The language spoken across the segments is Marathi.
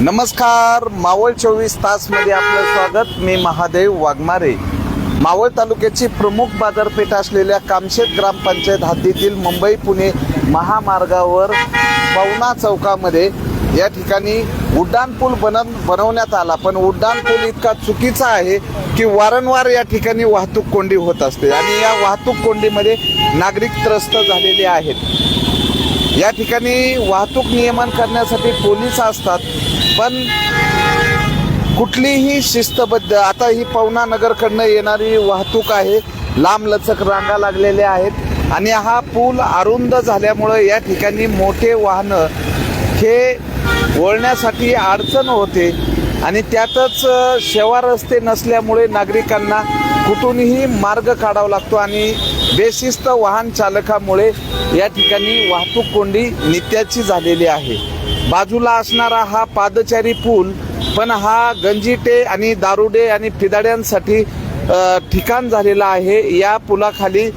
नमस्कार मावळ चोवीस तासमध्ये आपलं स्वागत. मी महादेव वाघमारे. मावळ तालुक्याची प्रमुख बाजारपेठ असलेल्या कामशेत ग्रामपंचायत हद्दीतील मुंबई पुणे महामार्गावर पवना चौकामध्ये या ठिकाणी उड्डाण पूल बनव बनवण्यात आला. पण उड्डाण पूल इतका चुकीचा आहे की वारंवार या ठिकाणी वाहतूक कोंडी होत असते आणि या वाहतूक कोंडीमध्ये नागरिक त्रस्त झालेले आहेत. या ठिकाणी वाहतूक नियमन करण्यासाठी पोलीस असतात पण कुठलीही शिस्तबद्ध आता ही पवना नगरकडनं येणारी वाहतूक आहे लांबलचक रांगा लागलेल्या आहेत आणि हा पूल अरुंद झाल्यामुळं या ठिकाणी मोठे वाहनं हे वळण्यासाठी अडचण होते आणि त्यातच शेवा रस्ते नसल्यामुळे नागरिकांना कुठूनही मार्ग काढावा लागतो आणि बेशिस्त वाहन चालकामुळे या ठिकाणी वाहतूक कोंडी नित्याची झालेली आहे. बाजूला असणारा हा पादचारी पूल पण हा गंजिटे आणि दारुडे आणि फिदाड्यांसाठी ठिकाण झालेला आहे. या पुलाखाली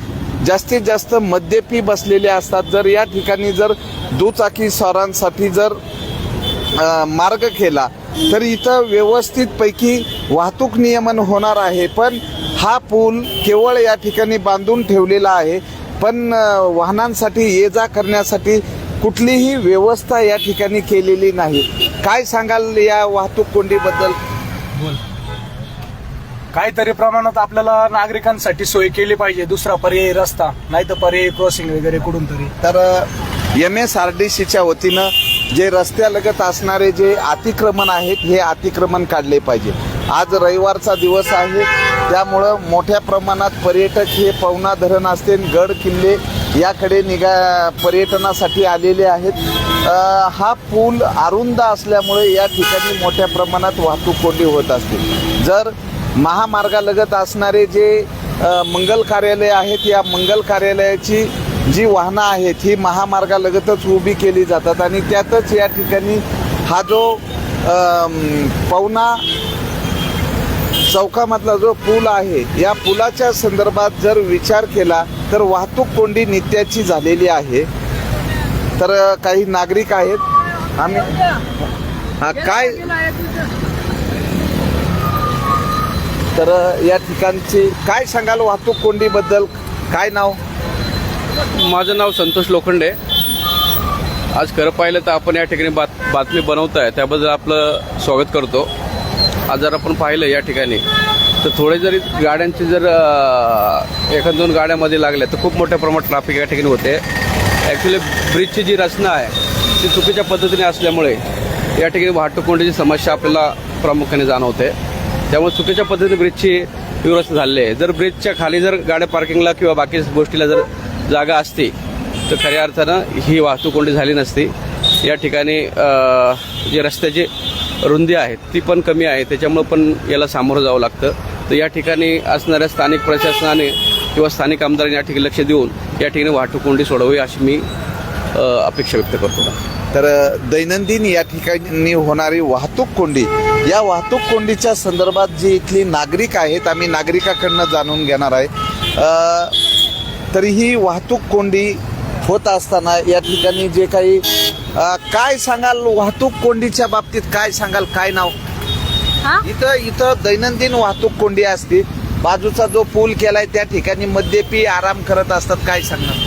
जास्तीत जास्त मद्यपी बसलेले असतात. जर या ठिकाणी जर दुचाकी स्वारांसाठी जर मार्ग केला तर इथं व्यवस्थितपैकी वाहतूक नियमन होणार आहे. पण हा पूल केवळ या ठिकाणी बांधून ठेवलेला आहे. पण वाहनांसाठी ये जा करण्यासाठी कुठलीही व्यवस्था या ठिकाणी केलेली नाही. काय सांगाल या वाहतूक कोंडीबद्दल? काहीतरी प्रमाणात आपल्याला नागरिकांसाठी सोय केली पाहिजे. दुसरा पर्यायी रस्ता नाही तर पर्यायी क्रॉसिंग वगैरे कुठून तरी. तर एम एस आर डी सीच्या वतीनं जे रस्त्यालगत असणारे जे अतिक्रमण आहेत हे अतिक्रमण काढले पाहिजे. आज रविवारचा दिवस आहे त्यामुळं मोठ्या प्रमाणात पर्यटक हे पवना धरण असतील गड किल्ले याकडे निगा पर्यटनासाठी आलेले आहेत. हा पूल अरुंद असल्यामुळे या ठिकाणी मोठ्या प्रमाणात वाहतूक कोंडी होत असते. जर महामार्गालगत असणारे जे मंगल कार्यालय आहेत या मंगल कार्यालयाची जी वाहनं आहेत ही महामार्गालगतच उभी केली जातात आणि त्यातच या ठिकाणी हा जो पवना चौकामधला जो पूल आहे या पुलाच्या संदर्भात जर विचार केला तर वाहतूक कोंडी नित्याची झालेली आहे. तर काही नागरिक आहेत. आम्ही हा काय तर या ठिकाणची काय सांगाल वाहतूक कोंडीबद्दल? काय नाव? माझं नाव संतोष लोखंडे. आज खरं पाहिलं तर आपण या ठिकाणी बात बातमी बनवत आहे त्याबद्दल आपलं स्वागत करतो. आज जर आपण पाहिलं या ठिकाणी तर थोडे जरी गाड्यांची जर एखाद दोन गाड्यामध्ये लागल्या तर खूप मोठ्या प्रमाणात ट्रॅफिक या ठिकाणी होते. ॲक्च्युली ब्रिजची जी रचना आहे ती चुकीच्या पद्धतीने असल्यामुळे या ठिकाणी वाहतूक कोंडीची समस्या आपल्याला प्रामुख्याने जाणवते. त्यामुळे चुकीच्या पद्धतीने ब्रिजची व्यवस्था झालेली आहे. जर ब्रिजच्या खाली जर गाड्या पार्किंगला किंवा बाकी गोष्टीला जर जागा असती तर खऱ्या अर्थानं ही वाहतूक कोंडी झाली नसती. या ठिकाणी जे रस्त्याची रुंदी आहे ती पण कमी आहे. त्याच्यामुळं पण याला सामोरं जावं लागतं. तर या ठिकाणी असणाऱ्या स्थानिक प्रशासनाने किंवा स्थानिक आमदारांनी या ठिकाणी लक्ष देऊन या ठिकाणी वाहतूक कोंडी सोडवावी अशी मी अपेक्षा व्यक्त करतो. तर दैनंदिन या ठिकाणी होणारी वाहतूक कोंडी या वाहतूक कोंडीच्या संदर्भात जी इथली नागरिक आहेत आम्ही नागरिकाकडनं जाणून घेणार आहे. अ, तर ही वाहतूक कोंडी होत असताना या ठिकाणी जे काही काय सांगाल वाहतूक कोंडीच्या बाबतीत? काय सांगाल? काय नाव? इथं इथं दैनंदिन वाहतूक कोंडी असते. बाजूचा जो पूल केलाय त्या ठिकाणी मद्यपी आराम करत असतात. काय सांगणार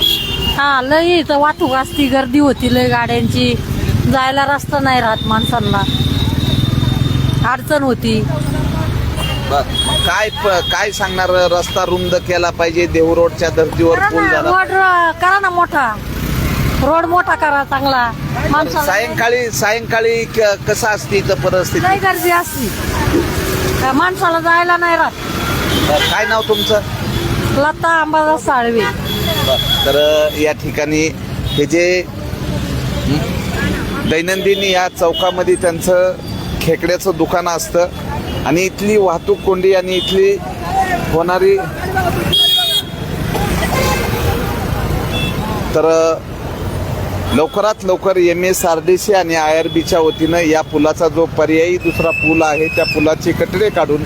हा लय इथं वाहतूक असती. गर्दी होती लय गाड्यांची. जायला रस्ता नाही राहत माणसांना. अडचण होती. बर. काय प- काय सांगणार रस्ता रुंद केला पाहिजे देहू रोडच्या धर्तीवर करा पूल ना झाला रोड करा ना मोठा. रोड मोठा करा चांगला. माणसाला सायंकाळी सायंकाळी क- कसं असते इथं परिस्थिती? लय गर्दी असती. त्या माणसाला जायला नाही राहत. बर. काय नाव तुमचं? लता अंबादास साळवे. बर. तर या ठिकाणी हे जे दैनंदिन या चौकामध्ये त्यांचं खेकड्याचं दुकान असतं. आणि इथली वाहतूक कोंडी आणि इथली होणारी तर लवकरात लवकर M S R D C आणि आय आर बीच्या वतीनं या पुलाचा जो पर्यायी दुसरा पूल आहे त्या पुलाचे कटडे काढून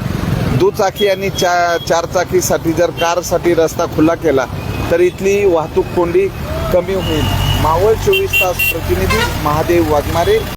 दुचाकी आणि चा चारचाकीसाठी जर कारसाठी रस्ता खुला केला तर इथली वाहतूक कोंडी कमी होईल. मावळ चोवीस तास प्रतिनिधी महादेव वाघमारे